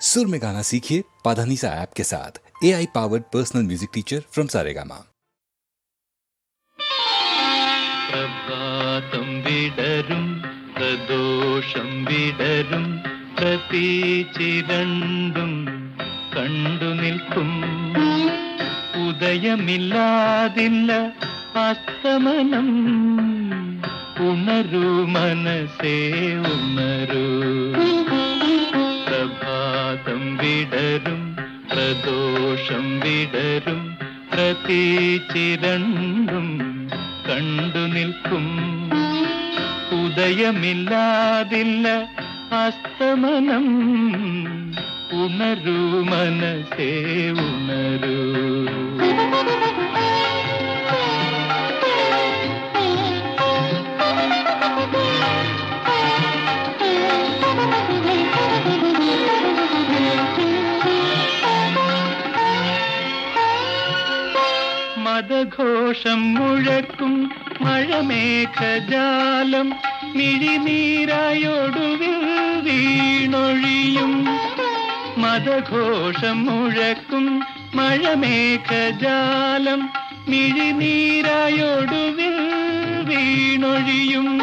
सुर में गाना सीखिए पाधानीसा ऐप के साथ A I powered personal music teacher from Saregama പ്രഭാതം വിടരും പ്രദോഷം വിടരും പ്രതീചിരണ്ടും കണ്ടു നിൽക്കും ഉദയമില്ലാതില്ല അസ്തമനം ഉണരൂ മനസ്സേ ഉണരൂ പ്രഭാതം വിടരും പ്രദോഷം വിടരും പ്രതീചിരണ്ടും കണ്ടു നിൽക്കും. ഉദയമില്ലാതില്ല അസ്തമനം ഉണരൂ മനസ്സേ ഉണരൂ. മതഘോഷം മുഴക്കും മഴമേഘജാലം. മിഴിനീരായൊടുവിൽ വീണൊഴിയും. മതഘോഷം മുഴക്കും മഴമേഘജാലം. മിഴിനീരായൊടുവിൽ വീണൊഴിയും.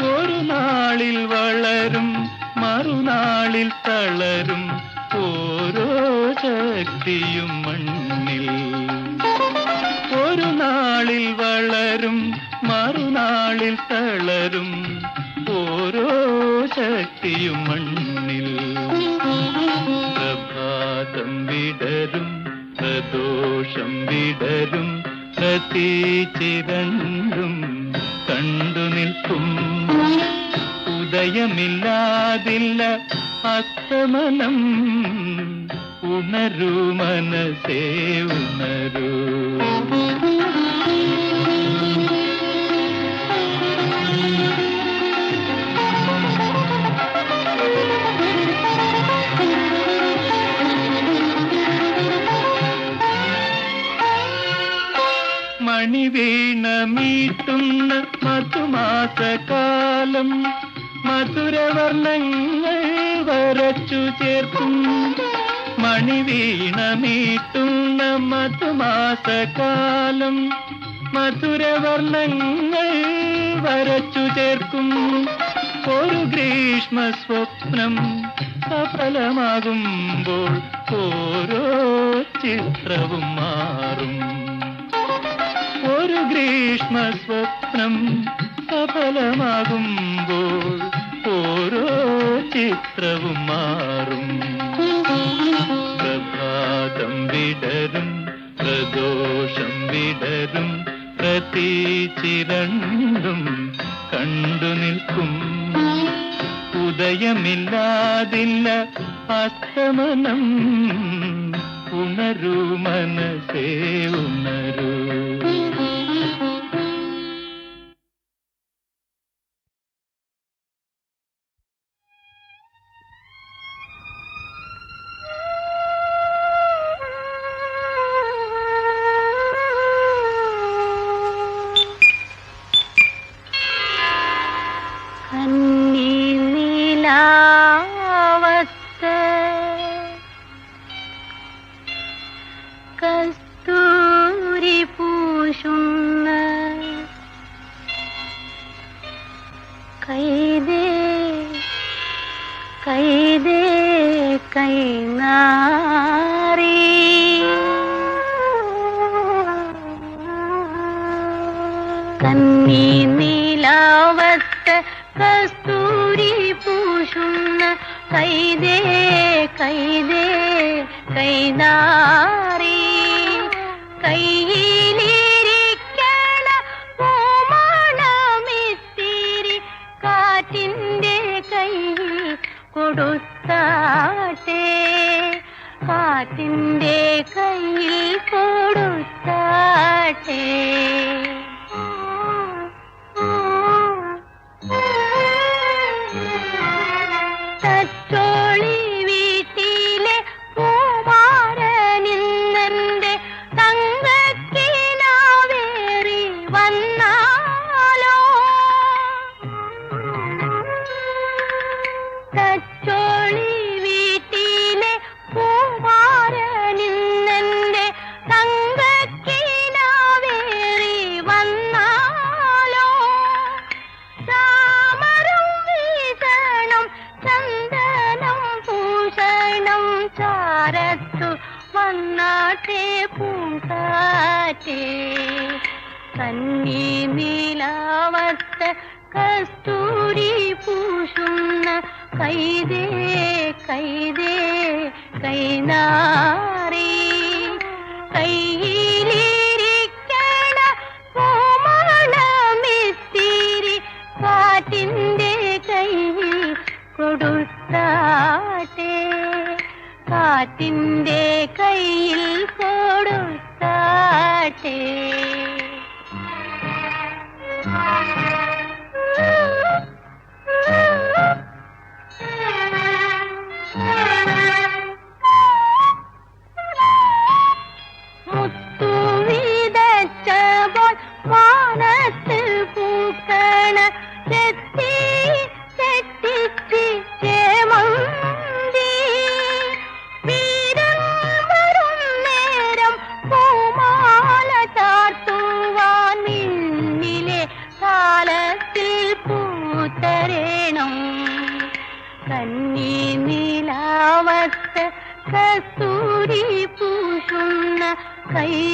ഒരു നാളിൽ വളരും മറുനാളിൽ തളരും. ഓരോ ശക്തിയും മണ്ണിൽ നാളിൽ വളരും മറുനാളിൽ തളരും ഓരോ ശക്തിയും മണ്ണിൽ. പ്രഭാതം വിടരും പ്രദോഷം വിടരും പ്രതീചിരണ്ടും കണ്ടു നിൽക്കും. ഉദയമില്ലാതില്ല അത്തമനം ഉണരൂ മനസ്സേ ഉണരൂ. മണിവീണമീട്ടുന്ന മധുമാസകാലം മധുരവർണങ്ങൾ വരച്ചു ചേർക്കും. മണിവീണമീട്ടുന്ന മധുമാസകാലം മധുരവർണങ്ങൾ വരച്ചു ചേർക്കും. ഒരു ഗ്രീഷ്മ സ്വപ്നം സഫലമാകുമ്പോൾ ഓരോ ചിത്രവും മാറും. ഗ്രീഷ്മ സ്വപ്നം സഫലമാകുമ്പോൾ ഓരോ ചിത്രവും മാറും. പ്രഭാതം വിടരും പ്രദോഷം വിടരും പ്രതീച്ചിരണ്ടും കണ്ടു നിൽക്കും. ഉദയമില്ലാതില്ല അസ്തമനം ഉണരൂ മനസേ ഉണരൂ. ചാരത്തു വന്നാട്ടെ പൂങ്കാറ്റേ കന്നി നീലാവത്ത് കസ്തൂരി പൂശുന്ന കൈതേ കൈതേ കൈനാറി കയ്യിലിരിക്കണ കോമളമിത്തിരി കാറ്റിൻ്റെ കയ്യിൽ കൊടുത്താട്ടെ കാറ്റിൻ്റെ കയ്യിൽ കൊടുത്താട്ടെ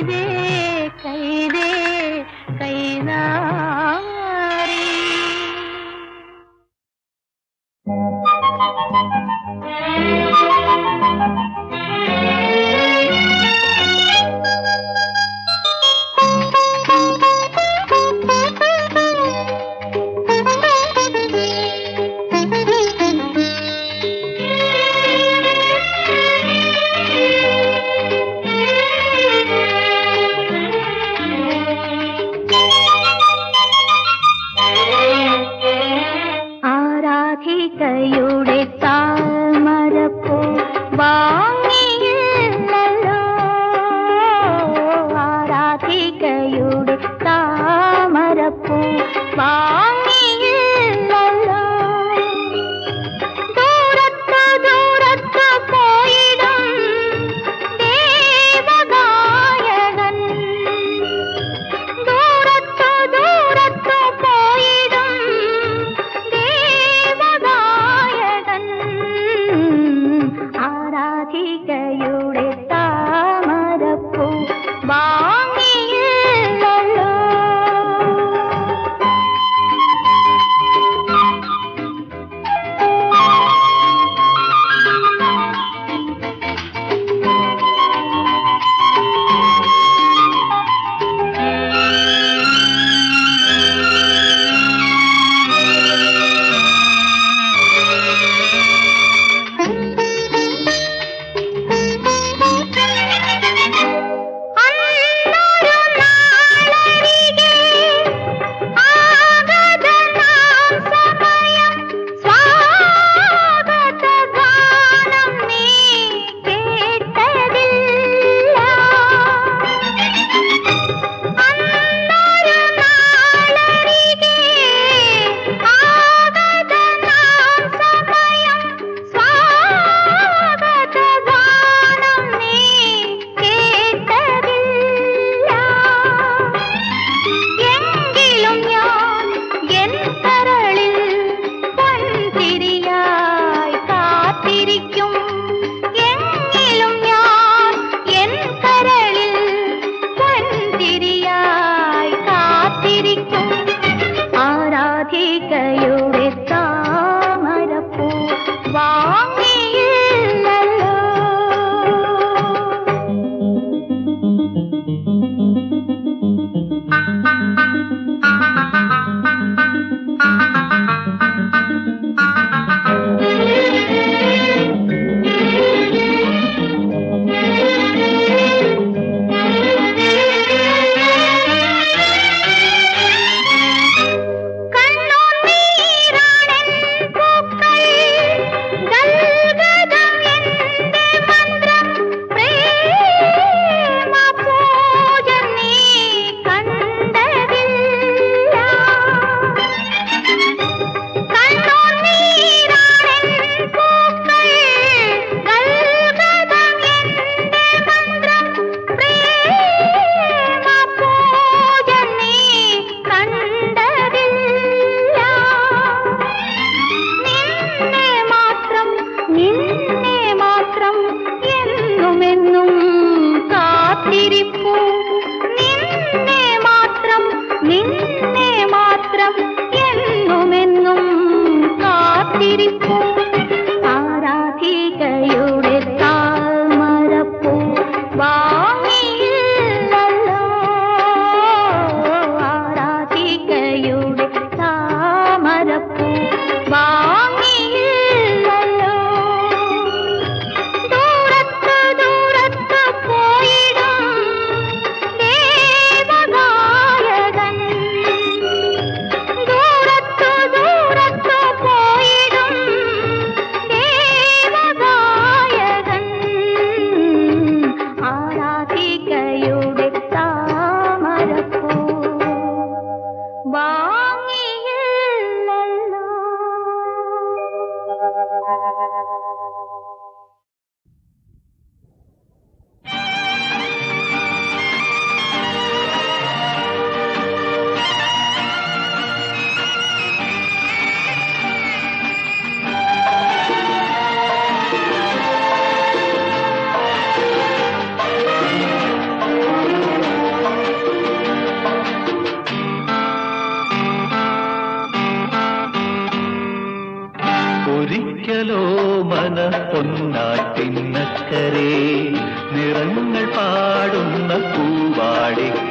செய்தே Bye.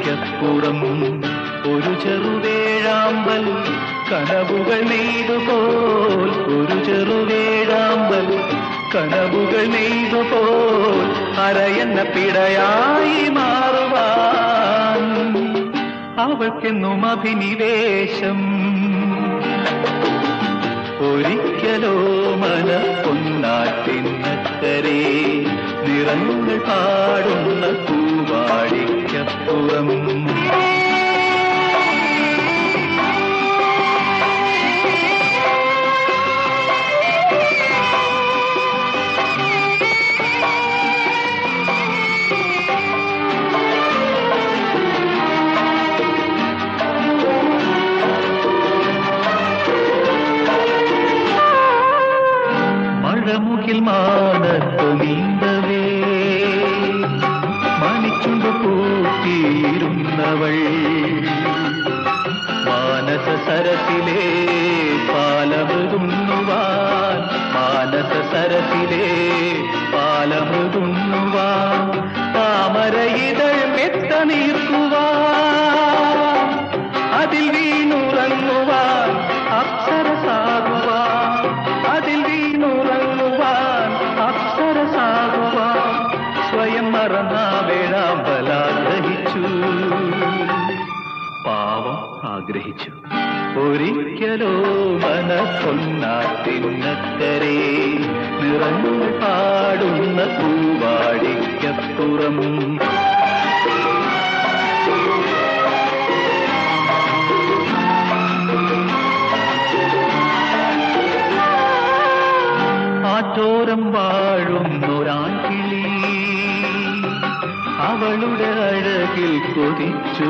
പൂവാടിക്കപ്പുറം ഒരു ചെറുവേഴാമ്പൽ കനവുകൾ നെയ്തുപോൽ. ഒരു ചെറുവേഴാമ്പൽ കനവുകൾ നെയ്തുപോൽ. അരയെന്ന പിടയായി മാറുവാൻ അവൾക്കെന്നും അഭിനിവേശം. ഒരിക്കലോ മന പൊന്നാറ്റിന്നക്കരെ നിറങ്ങൾ പാടുന്ന പൂവാടിക്കപ്പുറം മഴമുകിൽ ആഗ്രഹിച്ചു. ഒരിക്കലോ മനസ്സൊന്നാത്തിനക്കരെ നിറങ്ങൾ പാടുന്ന പൂവാടിക്കപ്പുറം. ആറ്റോരം വാഴുന്നൊരാൺകിളി അവളുടെ അഴകിൽ കൊതിച്ചു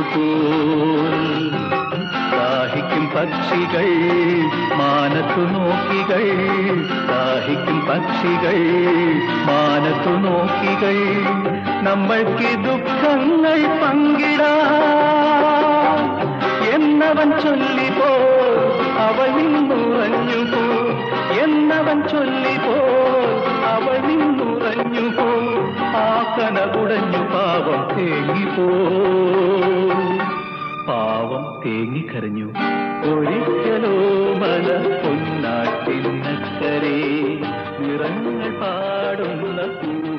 ദാഹിക്കും പക്ഷികൾ മാനത്തു നോക്കികൾ ദാഹിക്കും പക്ഷികൾ മാനത്തു നോക്കികൾ. നമ്മൾക്ക് ദുഃഖങ്ങൾ പങ്കിടാ. എന്നവൻ ചൊല്ലിപ്പോ അവൾ നിന്നുറഞ്ഞു പോ എന്നവൻ ചൊല്ലിപ്പോ അവൾ നിന്നുറഞ്ഞു പോ ആ കുടഞ്ഞു പാവം തേങ്ങിപ്പോ. പാവം തേങ്ങിക്കരഞ്ഞു. ഒരിക്കലോ മല പൊന്നാട്ടിന്നക്കരെ നിറങ്ങൾ പാടുന്ന പൂ